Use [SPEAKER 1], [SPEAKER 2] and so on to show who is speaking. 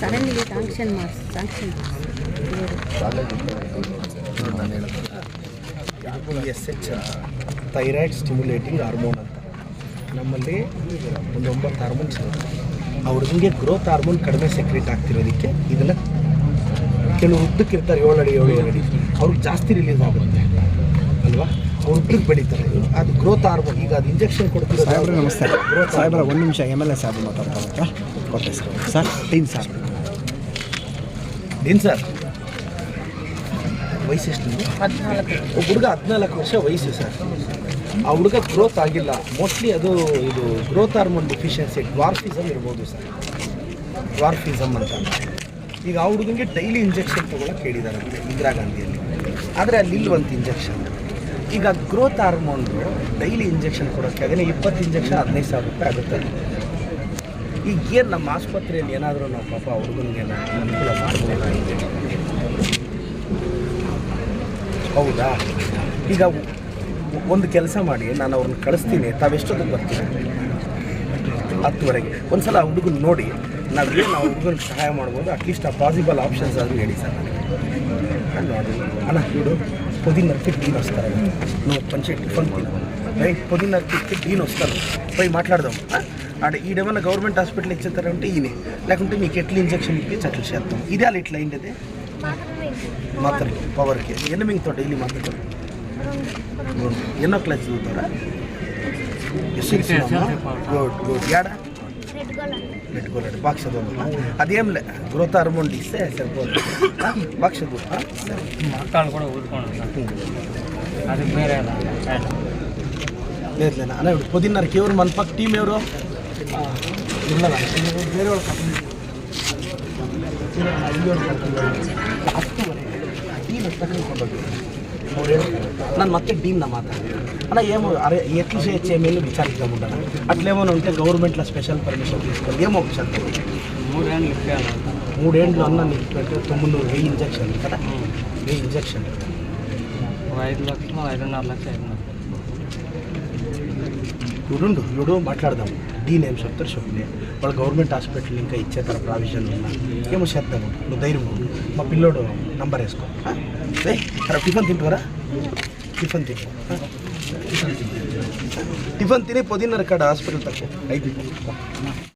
[SPEAKER 1] Suddenly sanction marks sanction
[SPEAKER 2] S H thyroid stimulating hormone ಅಂತ. ನಮ್ಮಲ್ಲಿ ಒಂದು ಒಂಬತ್ತು ಹಾರ್ಮೋನ್ಸ್ ಇರುತ್ತೆ. ಹುಡುಗನಿಗೆ ಗ್ರೋತ್ ಹಾರ್ಮೋನ್ ಕಡಿಮೆ ಸೆಕ್ರೇಟ್ ಆಗ್ತಿರೋದಕ್ಕೆ ಇದನ್ನು ಕೆಲವು ಉದ್ದಕ್ಕೆ ಇರ್ತಾರೆ ಏಳು ಅಡಿ ಏಳು ಅಡಿ. ಅವ್ರಿಗೆ ಜಾಸ್ತಿ ರಿಲೀಸ್ ಆಗುತ್ತೆ. ಅಲ್ವಾ? ಉದ್ದಕ್ಕೆ ಬೆಳೀತಾರೆ. ಅದು ಗ್ರೋತ್ ಆರ್ಬೋದು ಈಗ ಅದು ಇಂಜೆಕ್ಷನ್ ಕೊಡ್ತೀವಿ
[SPEAKER 3] ಸಾಹೇಬ್ರೆ ನಮಸ್ತೆ. ಸಾಹೇಬ್ರ ಒಂದು ನಿಮಿಷ ಎಂ ಎಲ್ ಎ ಸಾಹೇಬ್ ಮಾತಾಡ್ತಾರೆ okay sir. Sir teen sir.
[SPEAKER 2] ಏನು ಸರ್. ವಯಸ್ಸೆಷ್ಟು ಎಷ್ಟು ಒಬ್ಬ ಹುಡುಗ ಹದಿನಾಲ್ಕು ವರ್ಷ ವಯಸ್ಸು ಸರ್. ಆ ಹುಡುಗ ಗ್ರೋತ್ ಆಗಿಲ್ಲ. ಮೋಸ್ಟ್ಲಿ ಅದು ಇದು ಗ್ರೋತ್ ಹಾರ್ಮೋನ್ ಡಿಫಿಷಿಯನ್ಸಿ ಡ್ವಾರ್ಫಿಸಮ್ ಇರ್ಬೋದು ಸರ್. ಡ್ವಾರ್ಫಿಸಮ್ ಅಂತ. ಈಗ ಆ ಹುಡುಗನಿಗೆ ಡೈಲಿ ಇಂಜೆಕ್ಷನ್ ತೊಗೊಳಕ್ಕೆ ಹೇಳಿದ್ದಾರೆ ಇಂದಿರಾ ಗಾಂಧಿಯಲ್ಲಿ. ಆದರೆ ಅಲ್ಲಿ ಇಲ್ವಂತ ಇಂಜೆಕ್ಷನ್ ಈಗ ಗ್ರೋತ್ ಹಾರ್ಮೋನು ಡೈಲಿ ಇಂಜೆಕ್ಷನ್ ಕೊಡೋಕ್ಕೆ ಅದೇ ಇಪ್ಪತ್ತು ಇಂಜೆಕ್ಷನ್ ಹದಿನೈದು ಸಾವಿರ ರೂಪಾಯಿ ಆಗುತ್ತೆ. ಈಗ ಏನು ನಮ್ಮ ಆಸ್ಪತ್ರೆಯಲ್ಲಿ ಏನಾದರೂ ನಾವು ಪಾಪ ಹುಡುಗನಿಗೆ ಅನುಕೂಲ ಮಾಡ್ಬೋದಾಗಿದೆ ಹೌದಾ? ಈಗ ಒಂದು ಕೆಲಸ ಮಾಡಿ, ನಾನು ಅವ್ರನ್ನ ಕಳಿಸ್ತೀನಿ. ತಾವೆಷ್ಟೊತ್ತಿಗೆ ಬರ್ತೀನಿ ಹತ್ತುವರೆಗೆ. ಒಂದು ಸಲ ಹುಡುಗನ ನೋಡಿ. ನಾವು ಏನು ಆ ಹುಡುಗನಿಗೆ ಸಹಾಯ ಮಾಡ್ಬೋದು. ಅಟ್ಲೀಸ್ಟ್ ಆ ಪಾಸಿಬಲ್ ಆಪ್ಷನ್ಸ್ ಆದರೂ ಹೇಳಿ ಸರ್. ಅಣ್ಣ చూడు పొదిన్నరకి డీన్ వస్తారు. నువ్వు పంచే టిఫన్ రైట్ పొదిన్నరకి డీన్ వస్తారు. పోయి మాట్లాడదాం? ఆడ ఈడేమన్నా గవర్నమెంట్ హాస్పిటల్ ఇచ్చేస్తారంటే ఈయనే. లేకుంటే మీకు ఎట్లా ఇంజక్షన్ ఇప్పించి అట్లా చేస్తాం. ఇదే అలా ఇట్లా అయింది మాత్రలు పవర్కి. ఎన్ని మింగుతావు డైలీ మాత్రలు ఎన్నో క్లాస్ చదువుతారా? గుడ్ గుడ్ యాడా? పెట్టుకోలేడు బాగా చదువు అదేం లే గ్రోత్ హార్మోన్ ఇస్తే సరిపోదు బాగా చదువు ఆ? సరే
[SPEAKER 4] ಮಕ್ಕಳು ಕೂಡ ಓದ್ಕೊಂಡು ಅದು ಬೇರೆ ಅಲ್ಲ
[SPEAKER 2] లేదు లేదు అన్న ఇప్పుడు పొద్దున్నరకి ఎవరు మన పక్క టీం ఎవరు ಇಲ್ಲ ಬೇರೆ ಒಳಗೆ డీన్ ನಾನು ಮತ್ತೆ డీన్న మాట్లాడి అలా ఏమో అరే ఎట్లు చేయొచ్చు ఏమీ విచారిద్దాం ఉండాలి అట్లేమో ఉంటే గవర్నమెంట్లో స్పెషల్ పర్మిషన్ తీసుకోండి. ఏమో ఒకసారి మూడేళ్ళు అన్న నీకు తొమ్మిది వెయ్యి ఇంజక్షన్ కదా? వెయ్యి ఇంజక్షన్
[SPEAKER 4] ఐదు లక్షలు ఐదున్నర
[SPEAKER 2] చూడు చూడు మాట్లాడదాము. దీని ఏం చెప్తారు చెప్పులే వాళ్ళు గవర్నమెంట్ హాస్పిటల్ ఇంకా ఇచ్చేస్తారు ప్రావిజన్ ఉన్నా ఏమో చేద్దాము. నువ్వు ధైర్యం మా పిల్లోడు నంబర్ వేసుకో. టిఫిన్ తింటారా టిఫిన్ తింటా ಟಿಫನ್ ತಿನ್ನಿ ಪೊದೀನ ರಕಾಡ ಹಾಸ್ಪಿಟಲ್ ತಕ್ಕೆ ಐದು